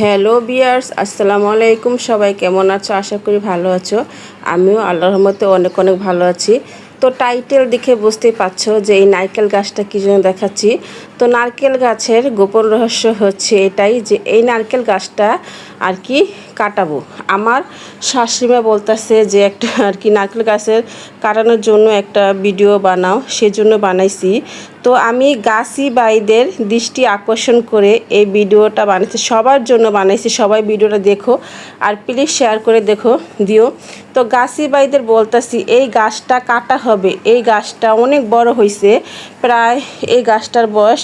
Hello বিয়ার্স, আসসালামু আলাইকুম। সবাই কেমন আছো? আশা করি ভালো আছো। আমিও আল্লাহর রহমতে অনেক অনেক ভালো আছি। তো টাইটেল দেখে বুঝতেই পারছ যে এই নারকেল গাছটা কী জন্য দেখাচ্ছি। তো নারকেল গাছের গোপন রহস্য হচ্ছে এটাই যে এই নারকেল গাছটা আর কি কাটাবো। আমার শাশুড়িমা বলতেছে যে একটা আর কি নারকেল গাছের কাটানোর জন্য একটা ভিডিও বানাও, সেজন্য বানাইছি। তো আমি গাছি বাইদের দৃষ্টি আকর্ষণ করে এই ভিডিওটা বানাইছি। সবার জন্য বানাইছি। সবাই ভিডিওটা দেখো আর প্লিজ শেয়ার করে দেখো, দিও। তো গাছি বাইদের বলতেছি, এই গাছটা কাটা হবে। এই গাছটা অনেক বড় হয়েছে প্রায় এই গাছটার বয়স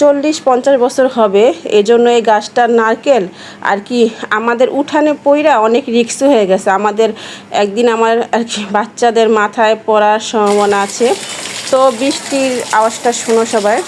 চল্লিশ পঞ্চাশ বছর হবে। এজন্য এই গাছটার নারকেল আর কি আমাদের উঠানে পইরা অনেক রিক্স হয়ে গেছে। আমাদের একদিন আমার আর কি বাচ্চাদের মাথায় পড়ার সম্ভাবনা আছে। তো বৃষ্টির আওয়াজটা শোনো সবাই।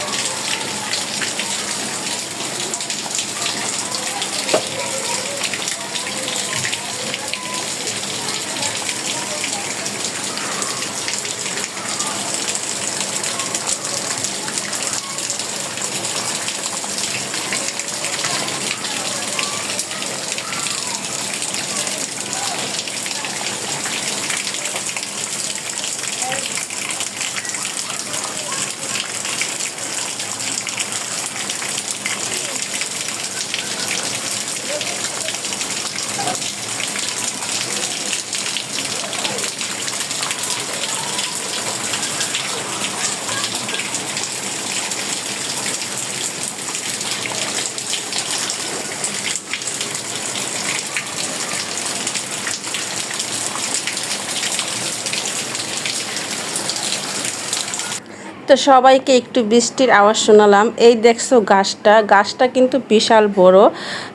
তো সবাইকে একটু বৃষ্টির আওয়াজ শোনালাম। এই দেখছ গাছটা গাছটা কিন্তু বিশাল বড়।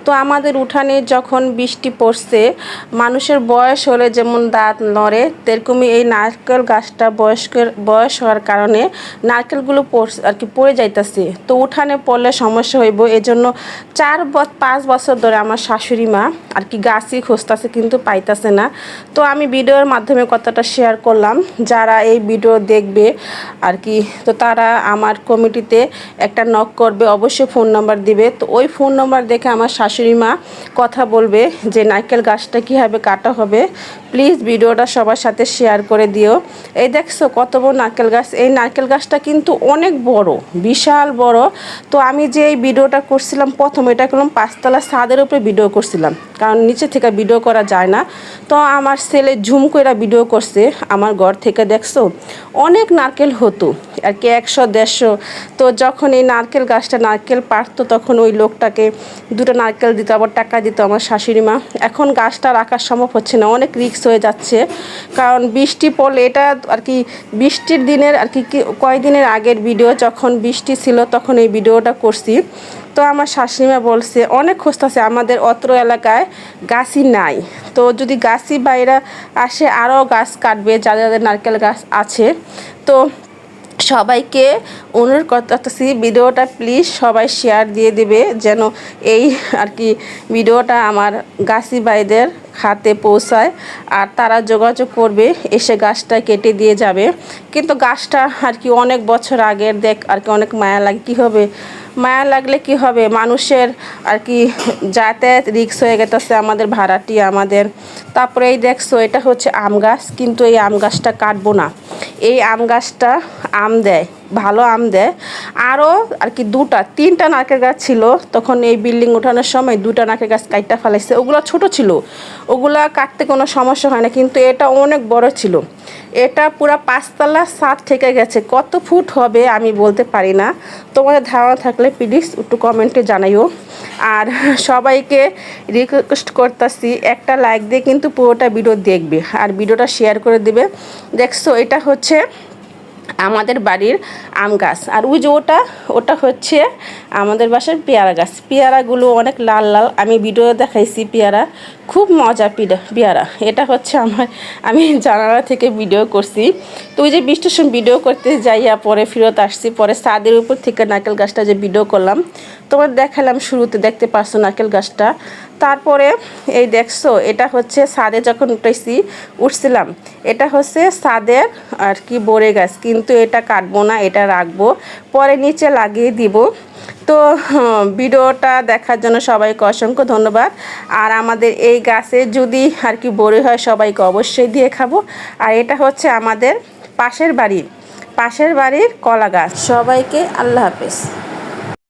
তো আমাদের উঠানে যখন বৃষ্টি পড়ছে, মানুষের বয়স হলে যেমন দাঁত নড়ে, তেরকমই এই নারকেল গাছটা বয়স্কের, বয়স হওয়ার কারণে নারকেলগুলো আর কি পড়ে যাইতেছে। তো উঠানে পড়লে সমস্যা হইব। এজন্য চার পাঁচ বছর ধরে আমার শাশুড়ি মা আর কি গাছই খুঁজতেছে কিন্তু পাইতেছে না। তো আমি ভিডিওর মাধ্যমে কথাটা শেয়ার করলাম। যারা এই ভিডিও দেখবে আর কি তো তারা আমার কমিটিতে একটা নক করবে, অবশ্যই ফোন নাম্বার দিবে। তো ওই ফোন নাম্বার দেখে আমার শাশুড়ি মা কথা বলবে যে নারকেল গাছটা কীভাবে কাটা হবে। প্লিজ ভিডিওটা সবার সাথে শেয়ার করে দিও। এই দেখছ কত বড় নারকেল গাছ। এই নারকেল গাছটা কিন্তু অনেক বড়, বিশাল বড়। তো আমি যে এই ভিডিওটা করছিলাম, প্রথম এটা করলাম পাঁচতলা ছাদের উপরে ভিডিও করছিলাম, কারণ নিচে থেকে ভিডিও করা যায় না। তো আমার ছেলে ঝুম করে ভিডিও করছে আমার ঘর থেকে, দেখছ? অনেক নারকেল হতো, আর কি একশো, দেড়শো। তো যখন এই নারকেল গাছটা নারকেল পারতো তখন ওই লোকটাকে দুটো নারকেল দিত, আবার টাকা দিত আমার শাশুড়ি মা। এখন গাছটা রাখার সম্ভব হচ্ছে না, অনেক রিক্স হয়ে যাচ্ছে। কারণ বৃষ্টি পড়লে এটা আর কি বৃষ্টির দিনের আর কি কয়েকদিনের আগের ভিডিও যখন বৃষ্টি ছিল তখন এই ভিডিওটা করছি। তো আমার শাশুড়িমা বলছে, অনেক খুঁজতেছে আমাদের অত্র এলাকায় গাছই নাই। তো যদি গাছই বাইরে আসে আরও গাছ কাটবে যাদের যাদের নারকেল গাছ আছে। তো সবাইকে অনুরোধ করতেছি, ভিডিওটা প্লিজ সবাই শেয়ার দিয়ে দেবে, যেন এই আর কি ভিডিওটা আমার গাছি ভাইদের হাতে পৌঁছায় আর তারা যোগাযোগ করবে, এসে গাছটা কেটে দিয়ে যাবে। কিন্তু গাছটা আর কি অনেক বছর আগের, দেখ আর কি অনেক মায়া লাগে। কী হবে? মায়া লাগলে কি হবে? মানুষের আর কি যাতায়াত রিক্স হয়ে গেতেছে আমাদের ভাড়াটি, আমাদের। তারপরে এই দেখছ এটা হচ্ছে আম গাছ, কিন্তু এই আম গাছটা কাটবো না। এই আম গাছটা আম দেয়, ভালো আম দেয়। আরও আর কি দুটা, তিনটা নারকেল গাছ ছিল। তখন এই বিল্ডিং ওঠানোর সময় দুটা নারকেল গাছ কাটটা ফেলাইছে। ওগুলো ছোট ছিল। ওগুলা কাটতে কোনো সমস্যা হয় না, কিন্তু এটা অনেক বড় ছিল। এটা পুরো পাঁচতলা সাত থেকে গেছে। কত ফুট হবে আমি বলতে পারি না। তোমাদের ধারণা থাকলে প্লিজ একটু কমেন্টে জানাইও। আর সবাইকে রিকোয়েস্ট করতেছি, একটা লাইক দিয়ে কিন্তু পুরোটা ভিডিও দেখবে। আর ভিডিওটা শেয়ার করে দেবে। দেখছ, এটা হচ্ছে আমাদের বাড়ির আম গাছ। আর ওই যে ওটা ওটা হচ্ছে আমাদের বাসার পেয়ারা গাছ। পেয়ারাগুলো অনেক লাল লাল। আমি ভিডিও দেখাইছি পেয়ারা। খুব মজা পিডা, পেয়ারা। এটা হচ্ছে আমার, আমি জানালা থেকে ভিডিও করছি। তো ওই যে বৃষ্টির সময় ভিডিও করতে যাইয়া পরে ফেরত আসছি। পরে সাদের উপর থেকে নারকেল গাছটা যে ভিডিও করলাম তোমার দেখালাম শুরুতে দেখতে পারছ নারকেল গাছটা। তারপরে এই দেখছ এটা হচ্ছে সাদে যখন উঠেছি উঠছিলাম এটা হচ্ছে ছাদের আর কি বড়ে গাছ কিন্তু এটা কাটবো না এটা রাখব পরে নিচে লাগিয়ে দিব। তো হ্যাঁ, ভিডিওটা দেখার জন্য সবাইকে অসংখ্য ধন্যবাদ। আর আমাদের এই গাছে যদি আর কি বড়ি হয় সবাইকে অবশ্যই দিয়ে খাব। আর এটা হচ্ছে আমাদের পাশের বাড়ির পাশের বাড়ির কলা গাছ। সবাইকে আল্লাহ হাফেজ।